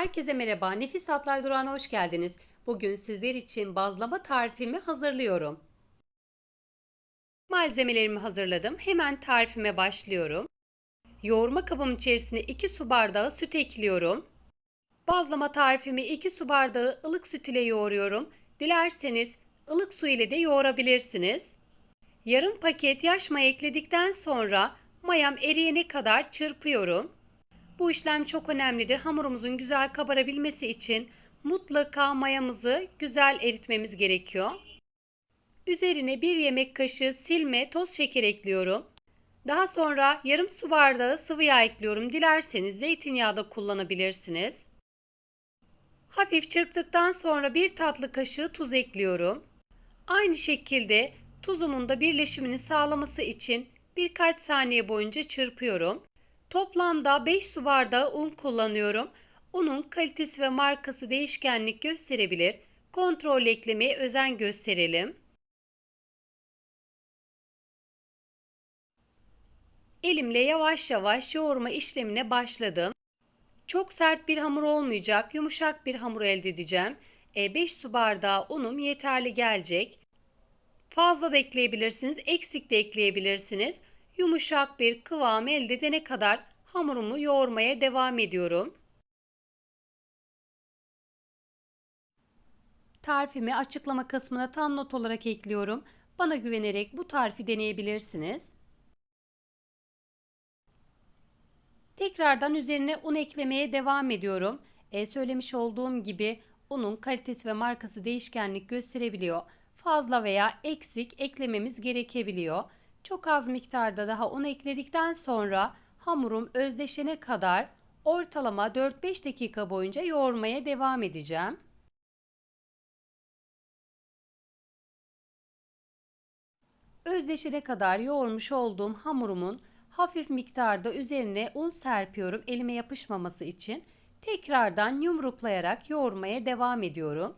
Herkese merhaba. Nefis Tatlar Durağı'na hoş geldiniz. Bugün sizler için bazlama tarifimi hazırlıyorum. Malzemelerimi hazırladım. Hemen tarifime başlıyorum. Yoğurma kabım içerisine 2 su bardağı süt ekliyorum. Bazlama tarifimi 2 su bardağı ılık süt ile yoğuruyorum. Dilerseniz ılık su ile de yoğurabilirsiniz. Yarım paket yaş maya ekledikten sonra mayam eriyene kadar çırpıyorum. Bu işlem çok önemlidir. Hamurumuzun güzel kabarabilmesi için mutlaka mayamızı güzel eritmemiz gerekiyor. Üzerine bir yemek kaşığı silme toz şeker ekliyorum. Daha sonra yarım su bardağı sıvı yağ ekliyorum. Dilerseniz zeytinyağı da kullanabilirsiniz. Hafif çırptıktan sonra bir tatlı kaşığı tuz ekliyorum. Aynı şekilde tuzumun da birleşimini sağlaması için birkaç saniye boyunca çırpıyorum. Toplamda 5 su bardağı un kullanıyorum. Unun kalitesi ve markası değişkenlik gösterebilir. Kontrol eklemeye özen gösterelim. Elimle yavaş yavaş yoğurma işlemine başladım. Çok sert bir hamur olmayacak, yumuşak bir hamur elde edeceğim. 5 e, su bardağı unum yeterli gelecek. Fazla da ekleyebilirsiniz, eksik de ekleyebilirsiniz. Yumuşak bir kıvam elde edene kadar hamurumu yoğurmaya devam ediyorum. Tarifimi açıklama kısmına tam not olarak ekliyorum. Bana güvenerek bu tarifi deneyebilirsiniz. Tekrardan üzerine un eklemeye devam ediyorum. E, söylemiş olduğum gibi unun kalitesi ve markası değişkenlik gösterebiliyor. Fazla veya eksik eklememiz gerekebiliyor. Çok az miktarda daha un ekledikten sonra hamurum özdeşene kadar ortalama 4-5 dakika boyunca yoğurmaya devam edeceğim. Özdeşene kadar yoğurmuş olduğum hamurumun hafif miktarda üzerine un serpiyorum elime yapışmaması için. Tekrardan yumruklayarak yoğurmaya devam ediyorum.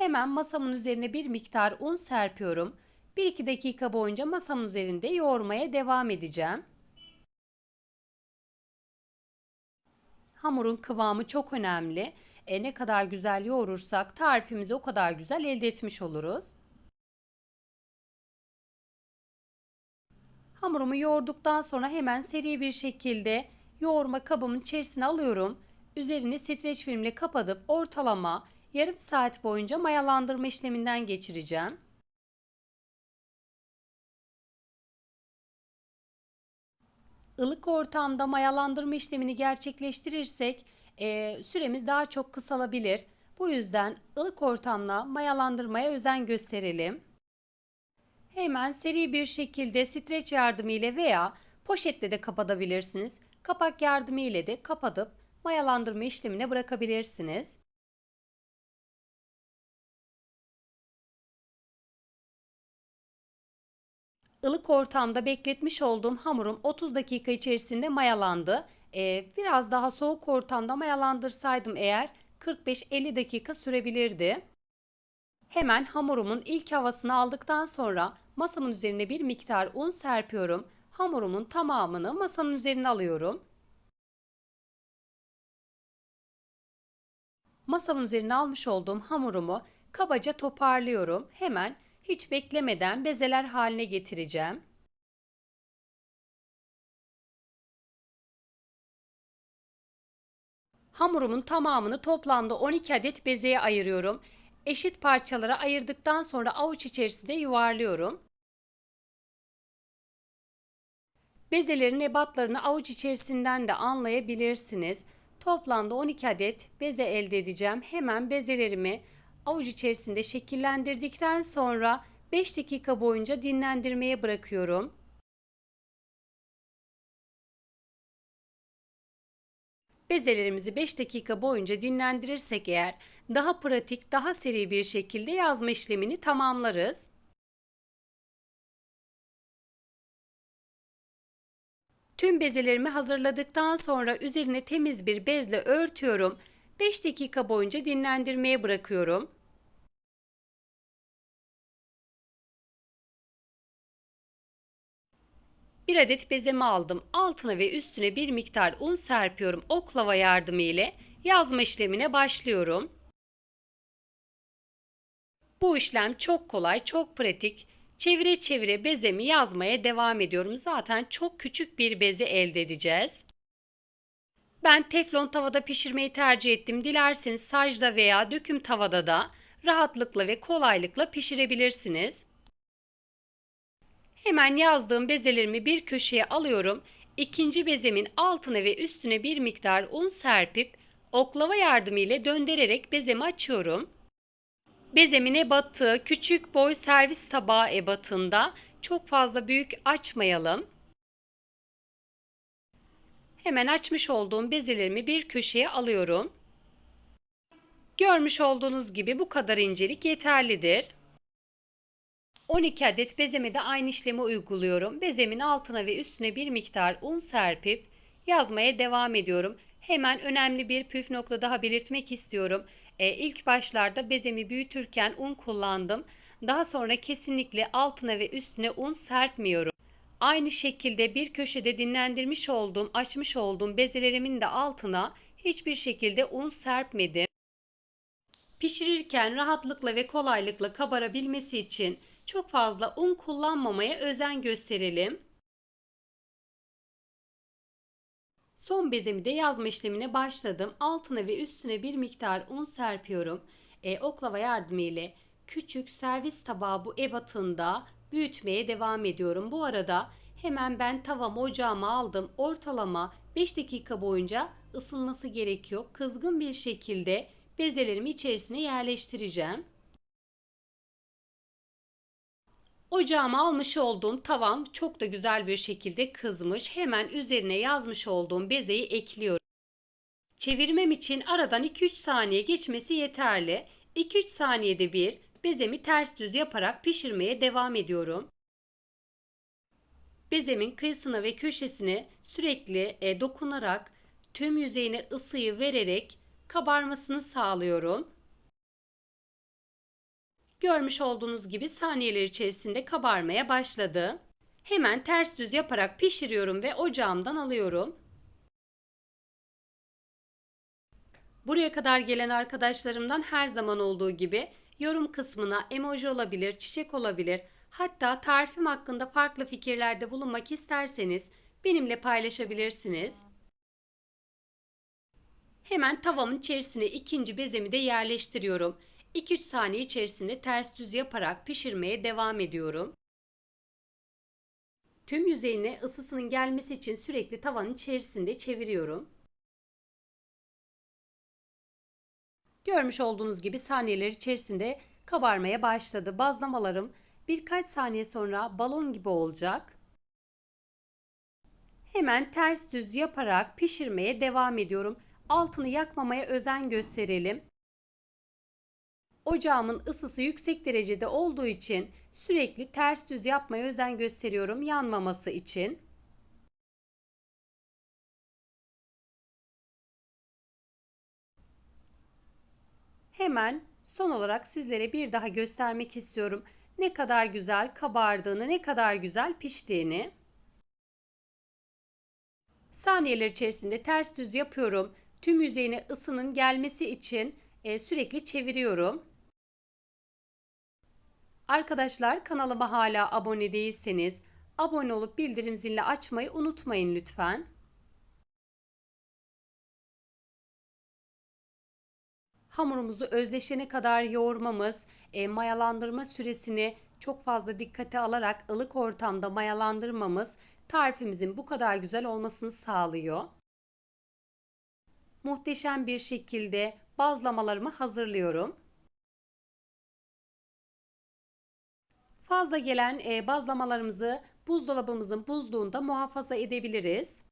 Hemen masamın üzerine bir miktar un serpiyorum. 1-2 dakika boyunca masamın üzerinde yoğurmaya devam edeceğim. Hamurun kıvamı çok önemli. E, ne kadar güzel yoğurursak tarifimizi o kadar güzel elde etmiş oluruz. Hamurumu yoğurduktan sonra hemen seri bir şekilde yoğurma kabımın içerisine alıyorum. Üzerini streç filmle kapatıp ortalama yarım saat boyunca mayalandırma işleminden geçireceğim. ılık ortamda mayalandırma işlemini gerçekleştirirsek e, süremiz daha çok kısalabilir. Bu yüzden ılık ortamda mayalandırmaya özen gösterelim. Hemen seri bir şekilde streç yardımı ile veya poşetle de kapatabilirsiniz. Kapak yardımı ile de kapatıp mayalandırma işlemine bırakabilirsiniz. Ilık ortamda bekletmiş olduğum hamurum 30 dakika içerisinde mayalandı. Ee, biraz daha soğuk ortamda mayalandırsaydım eğer 45-50 dakika sürebilirdi. Hemen hamurumun ilk havasını aldıktan sonra masamın üzerine bir miktar un serpiyorum. Hamurumun tamamını masanın üzerine alıyorum. Masamın üzerine almış olduğum hamurumu kabaca toparlıyorum. Hemen hiç beklemeden bezeler haline getireceğim. Hamurumun tamamını toplamda 12 adet bezeye ayırıyorum. Eşit parçalara ayırdıktan sonra avuç içerisinde yuvarlıyorum. Bezelerin ebatlarını avuç içerisinden de anlayabilirsiniz. Toplamda 12 adet beze elde edeceğim. Hemen bezelerimi avuç içerisinde şekillendirdikten sonra 5 dakika boyunca dinlendirmeye bırakıyorum. Bezelerimizi 5 dakika boyunca dinlendirirsek eğer daha pratik, daha seri bir şekilde yazma işlemini tamamlarız. Tüm bezelerimi hazırladıktan sonra üzerine temiz bir bezle örtüyorum. 5 dakika boyunca dinlendirmeye bırakıyorum. Bir adet bezemi aldım. Altına ve üstüne bir miktar un serpiyorum. Oklava yardımı ile yazma işlemine başlıyorum. Bu işlem çok kolay, çok pratik. Çevire çevire bezemi yazmaya devam ediyorum. Zaten çok küçük bir beze elde edeceğiz. Ben teflon tavada pişirmeyi tercih ettim. Dilerseniz sacda veya döküm tavada da rahatlıkla ve kolaylıkla pişirebilirsiniz. Hemen yazdığım bezelerimi bir köşeye alıyorum. İkinci bezemin altına ve üstüne bir miktar un serpip oklava yardımıyla döndürerek bezemi açıyorum. Bezemin ebatı küçük boy servis tabağı ebatında çok fazla büyük açmayalım. Hemen açmış olduğum bezelerimi bir köşeye alıyorum. Görmüş olduğunuz gibi bu kadar incelik yeterlidir. 12 adet bezeme de aynı işlemi uyguluyorum. Bezemin altına ve üstüne bir miktar un serpip yazmaya devam ediyorum. Hemen önemli bir püf nokta daha belirtmek istiyorum. E, ilk başlarda bezemi büyütürken un kullandım. Daha sonra kesinlikle altına ve üstüne un serpmiyorum. Aynı şekilde bir köşede dinlendirmiş olduğum, açmış olduğum bezelerimin de altına hiçbir şekilde un serpmedim. Pişirirken rahatlıkla ve kolaylıkla kabarabilmesi için çok fazla un kullanmamaya özen gösterelim. Son bezemi de yazma işlemine başladım. Altına ve üstüne bir miktar un serpiyorum. E, oklava yardımı ile küçük servis tabağı bu ebatında büyütmeye devam ediyorum. Bu arada hemen ben tavam ocağıma aldım. Ortalama 5 dakika boyunca ısınması gerekiyor. Kızgın bir şekilde bezelerimi içerisine yerleştireceğim. Ocağıma almış olduğum tavam çok da güzel bir şekilde kızmış. Hemen üzerine yazmış olduğum bezeyi ekliyorum. Çevirmem için aradan 2-3 saniye geçmesi yeterli. 2-3 saniyede bir bezemi ters düz yaparak pişirmeye devam ediyorum. Bezemin kıyısına ve köşesine sürekli e, dokunarak tüm yüzeyine ısıyı vererek kabarmasını sağlıyorum. Görmüş olduğunuz gibi saniyeler içerisinde kabarmaya başladı. Hemen ters düz yaparak pişiriyorum ve ocağımdan alıyorum. Buraya kadar gelen arkadaşlarımdan her zaman olduğu gibi yorum kısmına emoji olabilir, çiçek olabilir. Hatta tarifim hakkında farklı fikirlerde bulunmak isterseniz benimle paylaşabilirsiniz. Hemen tavamın içerisine ikinci bezemi de yerleştiriyorum. 2-3 saniye içerisinde ters düz yaparak pişirmeye devam ediyorum. Tüm yüzeyine ısısının gelmesi için sürekli tavanın içerisinde çeviriyorum. Görmüş olduğunuz gibi saniyeler içerisinde kabarmaya başladı. Bazlamalarım birkaç saniye sonra balon gibi olacak. Hemen ters düz yaparak pişirmeye devam ediyorum. Altını yakmamaya özen gösterelim. Ocağımın ısısı yüksek derecede olduğu için sürekli ters düz yapmaya özen gösteriyorum yanmaması için. Hemen son olarak sizlere bir daha göstermek istiyorum. Ne kadar güzel kabardığını, ne kadar güzel piştiğini. Saniyeler içerisinde ters düz yapıyorum. Tüm yüzeyine ısının gelmesi için e, sürekli çeviriyorum. Arkadaşlar kanalıma hala abone değilseniz abone olup bildirim zilini açmayı unutmayın lütfen. Hamurumuzu özleşene kadar yoğurmamız, e, mayalandırma süresini çok fazla dikkate alarak ılık ortamda mayalandırmamız tarifimizin bu kadar güzel olmasını sağlıyor. Muhteşem bir şekilde bazlamalarımı hazırlıyorum. Fazla gelen e, bazlamalarımızı buzdolabımızın buzluğunda muhafaza edebiliriz.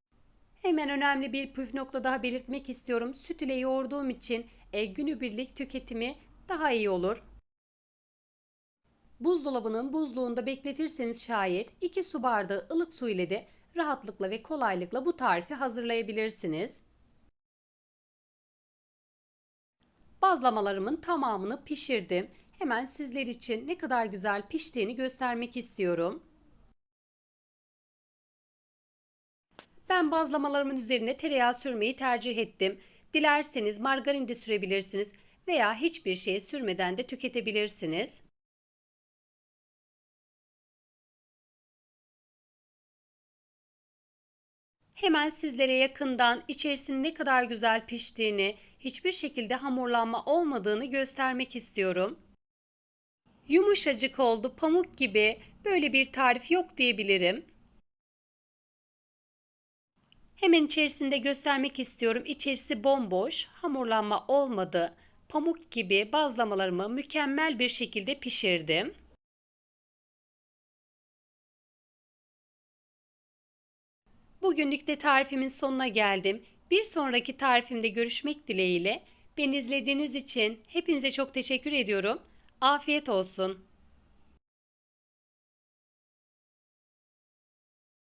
Hemen önemli bir püf nokta daha belirtmek istiyorum. Süt ile yoğurduğum için e, günübirlik tüketimi daha iyi olur. Buzdolabının buzluğunda bekletirseniz şayet 2 su bardağı ılık su ile de rahatlıkla ve kolaylıkla bu tarifi hazırlayabilirsiniz. Bazlamalarımın tamamını pişirdim. Hemen sizler için ne kadar güzel piştiğini göstermek istiyorum. Ben bazlamalarımın üzerine tereyağı sürmeyi tercih ettim. Dilerseniz margarin de sürebilirsiniz veya hiçbir şey sürmeden de tüketebilirsiniz. Hemen sizlere yakından içerisinin ne kadar güzel piştiğini, hiçbir şekilde hamurlanma olmadığını göstermek istiyorum. Yumuşacık oldu, pamuk gibi. Böyle bir tarif yok diyebilirim. Hemen içerisinde göstermek istiyorum. İçerisi bomboş, hamurlanma olmadı. Pamuk gibi bazlamalarımı mükemmel bir şekilde pişirdim. Bugünlük de tarifimin sonuna geldim. Bir sonraki tarifimde görüşmek dileğiyle. Beni izlediğiniz için hepinize çok teşekkür ediyorum. Afiyet olsun.